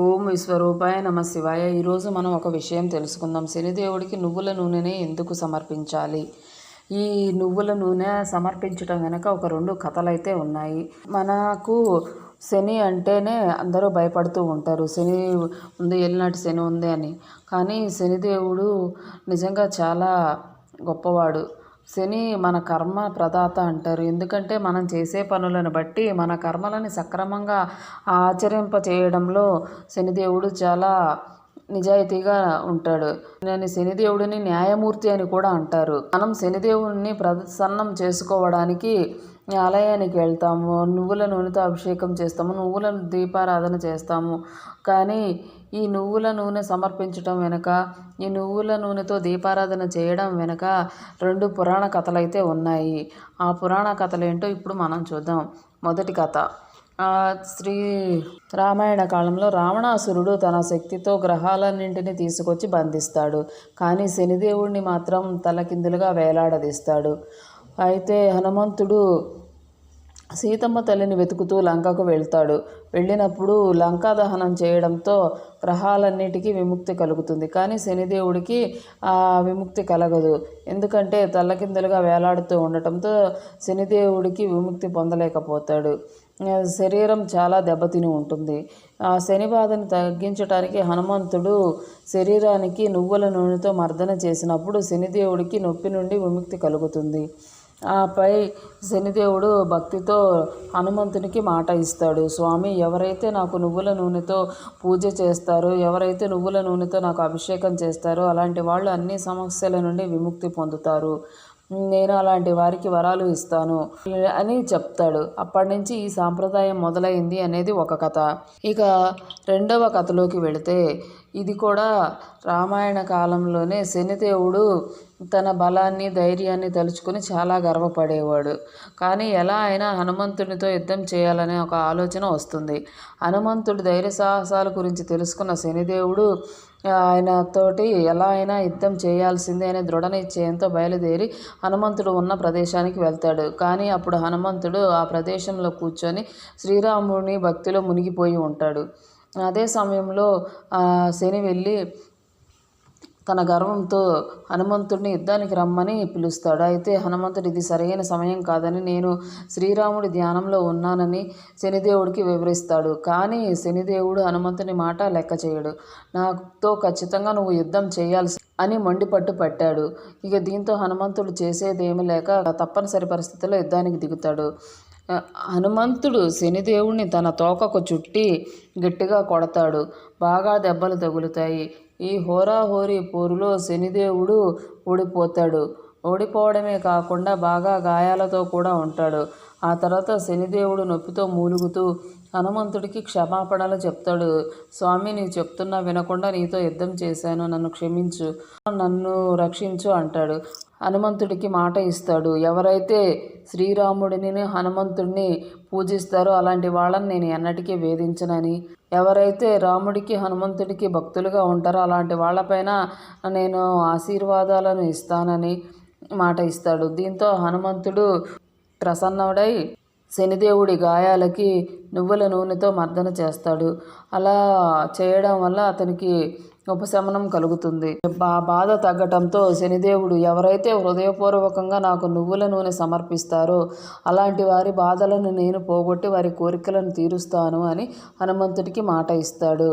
ఓం విశ్వరూపాయ నమ శివాయ. ఈరోజు మనం ఒక విషయం తెలుసుకుందాం. శనిదేవుడికి నువ్వుల నూనెనే ఎందుకు సమర్పించాలి? ఈ నువ్వుల నూనె సమర్పించడం వెనక ఒక రెండు కథలు అయితే ఉన్నాయి. మనకు శని అంటేనే అందరూ భయపడుతూ ఉంటారు. శని ఉంది ఎల్లినాటి శని ఉంది అని. కానీ శనిదేవుడు నిజంగా చాలా గొప్పవాడు. శని మన కర్మ ప్రదాత అంటారు. ఎందుకంటే మనం చేసే పనులను బట్టి మన కర్మలని సక్రమంగా ఆచరింప చేయడంలో శనిదేవుడు చాలా నిజాయితీగా ఉంటాడు. నేను శనిదేవుడిని న్యాయమూర్తి అని కూడా అంటారు. మనం శనిదేవుడిని ప్రసన్నం చేసుకోవడానికి ఆలయానికి వెళ్తాము. నువ్వుల నూనెతో అభిషేకం చేస్తాము. నువ్వుల దీపారాధన చేస్తాము. కానీ ఈ నువ్వుల నూనె సమర్పించడం వెనుక ఈ నువ్వుల నూనెతో దీపారాధన చేయడం వెనుక రెండు పురాణ కథలు అయితే ఉన్నాయి. ఆ పురాణ కథలు ఏంటో ఇప్పుడు మనం చూద్దాం. మొదటి కథ. శ్రీ రామాయణ కాలంలో రావణాసురుడు తన శక్తితో గ్రహాలన్నింటినీ తీసుకొచ్చి బంధిస్తాడు. కానీ శనిదేవుడిని మాత్రం తలకిందులుగా వేలాడదీస్తాడు. అయితే హనుమంతుడు సీతమ్మ తల్లిని వెతుకుతూ లంకకు వెళ్తాడు. వెళ్ళినప్పుడు లంకా దహనం చేయడంతో గ్రహాలన్నిటికీ విముక్తి కలుగుతుంది. కానీ శనిదేవుడికి ఆ విముక్తి కలగదు. ఎందుకంటే తల్లకిందలుగా వేలాడుతూ ఉండటంతో శనిదేవుడికి విముక్తి పొందలేకపోతాడు. శరీరం చాలా దెబ్బతిని ఉంటుంది. ఆ శని బాధను తగ్గించడానికి హనుమంతుడు శరీరానికి నువ్వుల నూనెతో మర్దన చేసినప్పుడు శనిదేవుడికి నొప్పి నుండి విముక్తి కలుగుతుంది. ఆపై శనిదేవుడు భక్తితో హనుమంతునికి మాట ఇస్తాడు. స్వామి ఎవరైతే నాకు నువ్వుల నూనెతో పూజ చేస్తారో ఎవరైతే నువ్వుల నూనెతో నాకు అభిషేకం చేస్తారో అలాంటి వాళ్ళు అన్ని సమస్యల నుండి విముక్తి పొందుతారు. నేను అలాంటి వారికి వరాలు ఇస్తాను అని చెప్తాడు. అప్పటి నుంచి ఈ సాంప్రదాయం మొదలైంది అనేది ఒక కథ. ఇక రెండవ కథలోకి వెళితే ఇది కూడా రామాయణ కాలంలోనే శనిదేవుడు తన బలాన్ని ధైర్యాన్ని తలుచుకుని చాలా గర్వపడేవాడు. కానీ ఎలా అయినా హనుమంతునితో యుద్ధం చేయాలనే ఒక ఆలోచన వస్తుంది. హనుమంతుడి ధైర్య సాహసాల గురించి తెలుసుకున్న శనిదేవుడు ఆయనతోటి ఎలా అయినా యుద్ధం చేయాల్సిందే అనే దృఢ నిశ్చయంతో బయలుదేరి హనుమంతుడు ఉన్న ప్రదేశానికి వెళ్తాడు. కానీ అప్పుడు హనుమంతుడు ఆ ప్రదేశంలో కూర్చొని శ్రీరాముని భక్తిలో మునిగిపోయి ఉంటాడు. అదే సమయంలో శని వెళ్ళి తన గర్వంతో హనుమంతుడిని యుద్ధానికి రమ్మని పిలుస్తాడు. అయితే హనుమంతుడు ఇది సరైన సమయం కాదని నేను శ్రీరాముడి ధ్యానంలో ఉన్నానని శనిదేవుడికి వివరిస్తాడు. కానీ శనిదేవుడు హనుమంతుని మాట లెక్క చేయడు. నాతో ఖచ్చితంగా నువ్వు యుద్ధం చేయాల్సి అని మొండిపట్టు పట్టాడు. ఇక దీంతో హనుమంతుడు చేసేదేమీ లేక తప్పనిసరి పరిస్థితుల్లో యుద్ధానికి దిగుతాడు. హనుమంతుడు శనిదేవుణ్ణి తన తోకకు చుట్టి గట్టిగా కొడతాడు. బాగా దెబ్బలు తగులుతాయి. ఈ హోరాహోరీ పోరులో శనిదేవుడు ఓడిపోతాడు. ఓడిపోవడమే కాకుండా బాగా గాయాలతో కూడా ఉంటాడు. ఆ తర్వాత శనిదేవుడు నొప్పితో మూలుగుతూ హనుమంతుడికి క్షమాపణలు చెప్తాడు. స్వామి నీ చెప్తున్నా వినకుండా నీతో యుద్ధం చేశాను. నన్ను క్షమించు. నన్ను రక్షించు అంటాడు. హనుమంతుడికి మాట ఇస్తాడు. ఎవరైతే శ్రీరాముడిని హనుమంతుడిని పూజిస్తారో అలాంటి వాళ్ళని నేను ఎన్నటికీ వేధించనని. ఎవరైతే రాముడికి హనుమంతుడికి భక్తులుగా ఉంటారో అలాంటి వాళ్ళపైన నేను ఆశీర్వాదాలను ఇస్తానని మాట ఇస్తాడు. దీంతో హనుమంతుడు ప్రసన్నుడై శనిదేవుడి గాయాలకి నువ్వుల నూనెతో మర్దన చేస్తాడు. అలా చేయడం వల్ల అతనికి ఉపశమనం కలుగుతుంది. బా బాధ తగ్గటంతో శనిదేవుడు ఎవరైతే హృదయపూర్వకంగా నాకు నువ్వుల నూనె సమర్పిస్తారో అలాంటి వారి బాధలను నేను పోగొట్టి వారి కోరికలను తీరుస్తాను అని హనుమంతుడికి మాట ఇస్తాడు.